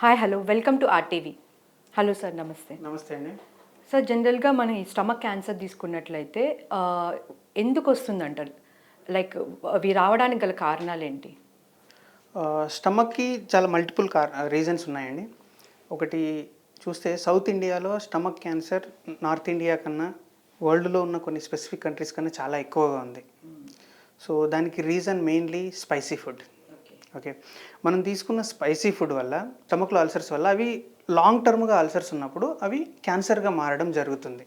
Hi hello welcome to RTV hello sir నమస్తే నమస్తే అండి. సార్ జనరల్గా మనం ఈ స్టమక్ క్యాన్సర్ తీసుకున్నట్లయితే ఎందుకు వస్తుందంటారు లైక్ అవి రావడానికి గల కారణాలు ఏంటి స్టమక్కి చాలా మల్టిపుల్ కార్ రీజన్స్ ఉన్నాయండి. ఒకటి చూస్తే సౌత్ ఇండియాలో స్టమక్ క్యాన్సర్ నార్త్ ఇండియా కన్నా వరల్డ్లో ఉన్న కొన్ని స్పెసిఫిక్ కంట్రీస్ కన్నా చాలా ఎక్కువగా ఉంది. సో దానికి reason mainly spicy food okay. మనం తీసుకున్న స్పైసీ ఫుడ్ వల్ల స్టమక్లో అల్సర్స్ వల్ల అవి లాంగ్ టర్మ్గా అల్సర్స్ ఉన్నప్పుడు అవి క్యాన్సర్గా మారడం జరుగుతుంది.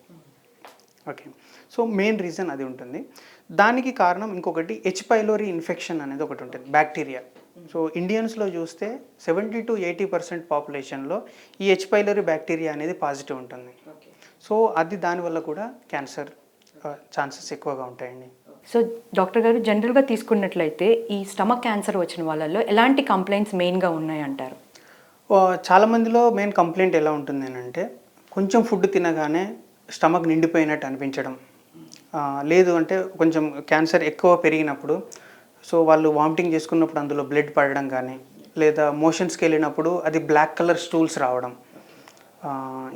ఓకే. సో మెయిన్ రీజన్ అది ఉంటుంది. దానికి కారణం ఇంకొకటి హెచ్ పైలోరీ ఇన్ఫెక్షన్ అనేది ఒకటి ఉంటుంది బ్యాక్టీరియా. సో ఇండియన్స్లో చూస్తే సెవెంటీ టు ఎయిటీ పర్సెంట్ పాపులేషన్లో ఈ హెచ్ పైలోరీ బ్యాక్టీరియా అనేది పాజిటివ్ ఉంటుంది. సో అది దానివల్ల కూడా క్యాన్సర్ ఛాన్సెస్ ఎక్కువగా ఉంటాయండి. సో డాక్టర్ గారు జనరల్గా తీసుకున్నట్లయితే ఈ స్టమక్ క్యాన్సర్ వచ్చిన వాళ్ళలో ఎలాంటి కంప్లైంట్స్ మెయిన్గా ఉన్నాయంటారు? చాలామందిలో చాలా మందిలో మెయిన్ కంప్లైంట్ ఎలా ఉంటుంది అని అంటే కొంచెం ఫుడ్ తినగానే స్టమక్ నిండిపోయినట్టు అనిపించడం. లేదు అంటే కొంచెం క్యాన్సర్ ఎక్కువ పెరిగినప్పుడు సో వాళ్ళు వామిటింగ్ చేసుకున్నప్పుడు అందులో బ్లడ్ పడడం కానీ లేదా మోషన్స్కి వెళ్ళినప్పుడు అది బ్లాక్ కలర్ స్టూల్స్ రావడం.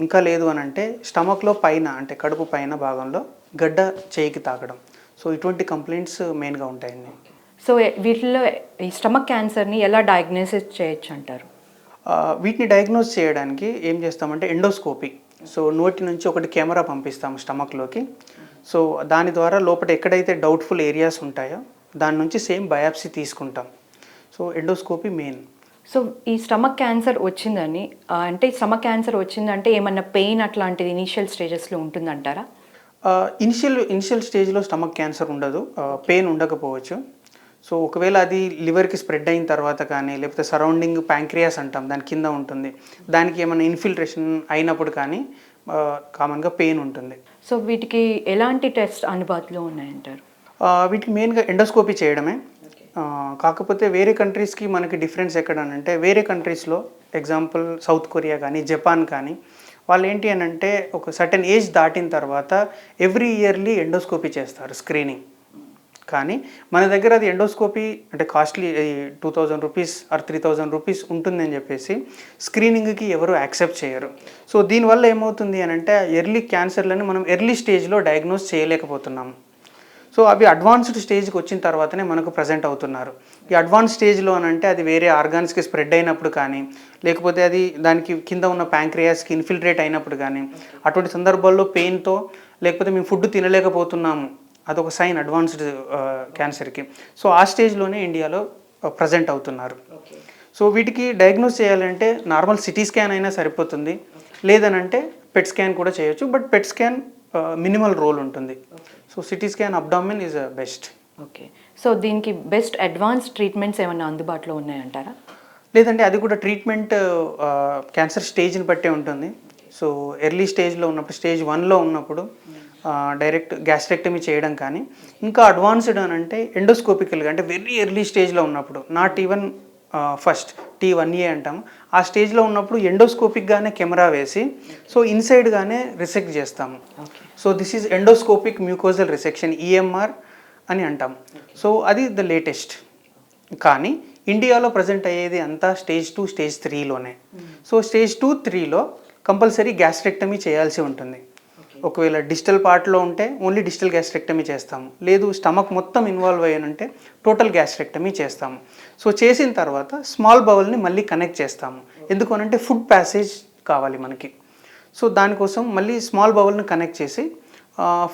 ఇంకా లేదు అని అంటే స్టమక్లో పైన అంటే కడుపు పైన భాగంలో గడ్డ చేయికి తాకడం. సో ఇటువంటి కంప్లైంట్స్ మెయిన్గా ఉంటాయండి. సో వీటిల్లో ఈ స్టమక్ క్యాన్సర్ని ఎలా డయాగ్నోసిస్ చేయొచ్చు అంటారు? వీటిని డయాగ్నోస్ చేయడానికి ఏం చేస్తామంటే ఎండోస్కోపీ. సో నోటి నుంచి ఒకటి కెమెరా పంపిస్తాము స్టమక్లోకి. సో దాని ద్వారా లోపల ఎక్కడైతే డౌట్ఫుల్ ఏరియాస్ ఉంటాయో దాని నుంచి సేమ్ బయాప్సీ తీసుకుంటాం. సో ఎండోస్కోపీ మెయిన్ సో ఈ స్టమక్ క్యాన్సర్ వచ్చిందని అంటే స్టమక్ క్యాన్సర్ వచ్చిందంటే ఏమన్నా పెయిన్ అట్లాంటిది ఇనీషియల్ స్టేజెస్లో ఉంటుందంటారా? ఇనిషియల్ ఇనిషియల్ స్టేజ్లో స్టమక్ క్యాన్సర్ ఉండదు. పెయిన్ ఉండకపోవచ్చు. సో ఒకవేళ అది లివర్కి స్ప్రెడ్ అయిన తర్వాత కానీ లేకపోతే సరౌండింగ్ ప్యాంక్రియాస్ అంటాం దాని కింద ఉంటుంది. దానికి ఏమైనా ఇన్ఫిల్ట్రేషన్ అయినప్పుడు కానీ కామన్గా పెయిన్ ఉంటుంది. సో వీటికి ఎలాంటి టెస్ట్ అందుబాటులో ఉన్నాయంటారు? వీటికి మెయిన్గా ఎండోస్కోపీ చేయడమే. కాకపోతే వేరే కంట్రీస్కి మనకి డిఫరెన్స్ ఎక్కడ అని అంటే వేరే కంట్రీస్లో ఎగ్జాంపుల్ సౌత్ కొరియా కానీ జపాన్ కానీ వాళ్ళు ఏంటి అని అంటే ఒక సర్టెన్ ఏజ్ దాటిన తర్వాత ఎవ్రీ ఇయర్లీ ఎండోస్కోపీ చేస్తారు స్క్రీనింగ్ కానీ మన దగ్గర అది ఎండోస్కోపీ అంటే costly two thousand rupees or three thousand rupees ఉంటుందని చెప్పేసి స్క్రీనింగ్కి ఎవరు యాక్సెప్ట్ చేయరు. సో దీనివల్ల ఏమవుతుంది అని అంటే ఎర్లీ క్యాన్సర్లని మనం ఎర్లీ స్టేజ్లో డయాగ్నోస్ చేయలేకపోతున్నాము సో అవి అడ్వాన్స్డ్ స్టేజ్కి వచ్చిన తర్వాతనే మనకు ప్రజెంట్ అవుతున్నారు. ఈ అడ్వాన్స్ స్టేజ్లో అంటే అది వేరే ఆర్గాన్స్కి స్ప్రెడ్ అయినప్పుడు కానీ లేకపోతే అది దానికి కింద ఉన్న ప్యాంక్రియాస్కి ఇన్ఫిల్ట్రేట్ అయినప్పుడు కానీ అటువంటి సందర్భాల్లో పెయిన్తో లేకపోతే మేము ఫుడ్ తినలేకపోతున్నాము. అదొక సైన్ అడ్వాన్స్డ్ క్యాన్సర్కి. సో ఆ స్టేజ్లోనే ఇండియాలో ప్రజెంట్ అవుతున్నారు. సో వీటికి డయాగ్నోస్ చేయాలంటే నార్మల్ సిటీ స్కాన్ అయినా సరిపోతుంది. లేదనంటే పెట్ స్కాన్ కూడా చేయొచ్చు. But PET scan minimal role ఉంటుంది. So CT scan abdomen is best okay so దీనికి బెస్ట్ అడ్వాన్స్ ట్రీట్మెంట్స్ ఏమైనా అందుబాటులో ఉన్నాయంటారా? లేదంటే అది కూడా ట్రీట్మెంట్ క్యాన్సర్ స్టేజ్ని బట్టే ఉంటుంది. సో ఎర్లీ స్టేజ్లో ఉన్నప్పుడు స్టేజ్ వన్లో ఉన్నప్పుడు డైరెక్ట్ గ్యాస్ట్రెక్టమీ చేయడం కానీ ఇంకా అడ్వాన్స్డ్ అని అంటే ఎండోస్కోపికల్గా అంటే వెరీ ఎర్లీ స్టేజ్లో ఉన్నప్పుడు not even first T one A అంటాము. ఆ స్టేజ్లో ఉన్నప్పుడు ఎండోస్కోపిక్గానే కెమెరా వేసి సో ఇన్సైడ్గానే రిసెక్ట్ చేస్తాము. So this is endoscopic mucosal resection EMR అని అంటాం సో అది ద లేటెస్ట్. కానీ ఇండియాలో ప్రజెంట్ అయ్యేది అంతా స్టేజ్ టూ స్టేజ్ త్రీలోనే. సో స్టేజ్ టూ త్రీలో కంపల్సరీ గ్యాస్ట్రెక్టమీ చేయాల్సి ఉంటుంది. ఒకవేళ డిజిటల్ పార్ట్లో ఉంటే ఓన్లీ డిజిటల్ గ్యాస్ట్రెక్టమీ చేస్తాము. లేదు స్టమక్ మొత్తం ఇన్వాల్వ్ అయ్యానంటే టోటల్ గ్యాస్ట్రెక్టమీ చేస్తాము. సో చేసిన తర్వాత స్మాల్ బౌల్ని మళ్ళీ కనెక్ట్ చేస్తాము. ఎందుకు అనంటే ఫుడ్ ప్యాసేజ్ కావాలి మనకి. సో దానికోసం మళ్ళీ స్మాల్ బౌల్ని కనెక్ట్ చేసి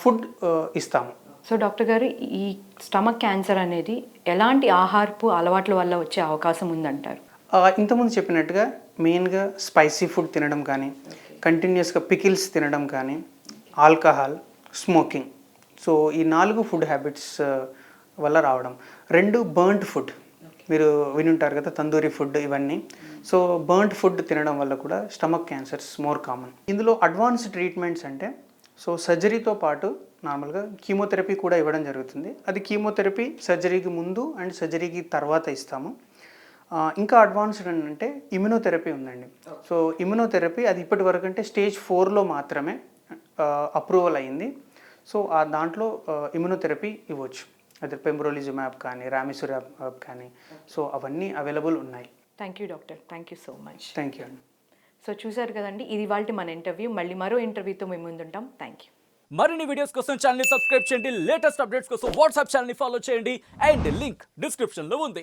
ఫుడ్ ఇస్తాము. సో డాక్టర్ గారు ఈ స్టమక్ క్యాన్సర్ అనేది ఎలాంటి ఆహారపు అలవాట్ల వల్ల వచ్చే అవకాశం ఉందంటారు? ఇంతకుముందు చెప్పినట్టుగా మెయిన్గా స్పైసీ ఫుడ్ తినడం కానీ కంటిన్యూస్గా పికిల్స్ తినడం కానీ ఆల్కహాల్ స్మోకింగ్. సో ఈ నాలుగు ఫుడ్ హ్యాబిట్స్ వల్ల రావడం. రెండు బర్న్ట్ ఫుడ్. మీరు వినుంటారు కదా తందూరి ఫుడ్ ఇవన్నీ. సో బర్న్ట్ ఫుడ్ తినడం వల్ల కూడా స్టమక్ క్యాన్సర్స్ మోర్ కామన్. ఇందులో అడ్వాన్స్ ట్రీట్మెంట్స్ అంటే సో సర్జరీతో పాటు నార్మల్గా కీమోథెరపీ కూడా ఇవ్వడం జరుగుతుంది. అది కీమోథెరపీ సర్జరీకి ముందు అండ్ సర్జరీకి తర్వాత ఇస్తాము. ఇంకా అడ్వాన్స్డ్ అంటే ఇమ్యునోథెరపీ ఉందండి. సో ఇమ్యునోథెరపీ అది ఇప్పటి వరకు అంటే స్టేజ్ ఫోర్లో మాత్రమే అప్రూవల్ అయింది సో ఆ దాంట్లో ఇమ్యునోథెరపీ ఇవ్వచ్చు. అది పెంబ్రోలిజుమాబ్ కానీ రామిసురాబ్ కానీ. సో అవన్నీ అవైలబుల్ ఉన్నాయి. Thank you doctor thank you so much thank you అండి సో చూసారు కదండి ఇది వాళ్ళ మన ఇంటర్వ్యూ మళ్ళీ మరో ఇంటర్వ్యూతో మేము ముందుంటాం థ్యాంక్ యూ మరిన్ని వీడియోస్ కోసం ఛానల్ సబ్స్క్రైబ్ చేయండి. లేటెస్ట్ అప్డేట్స్ కోసం వాట్సాప్ ఛానల్ ఫాలో చేయండి. అండ్ లింక్ డిస్క్రిప్షన్లో ఉంది.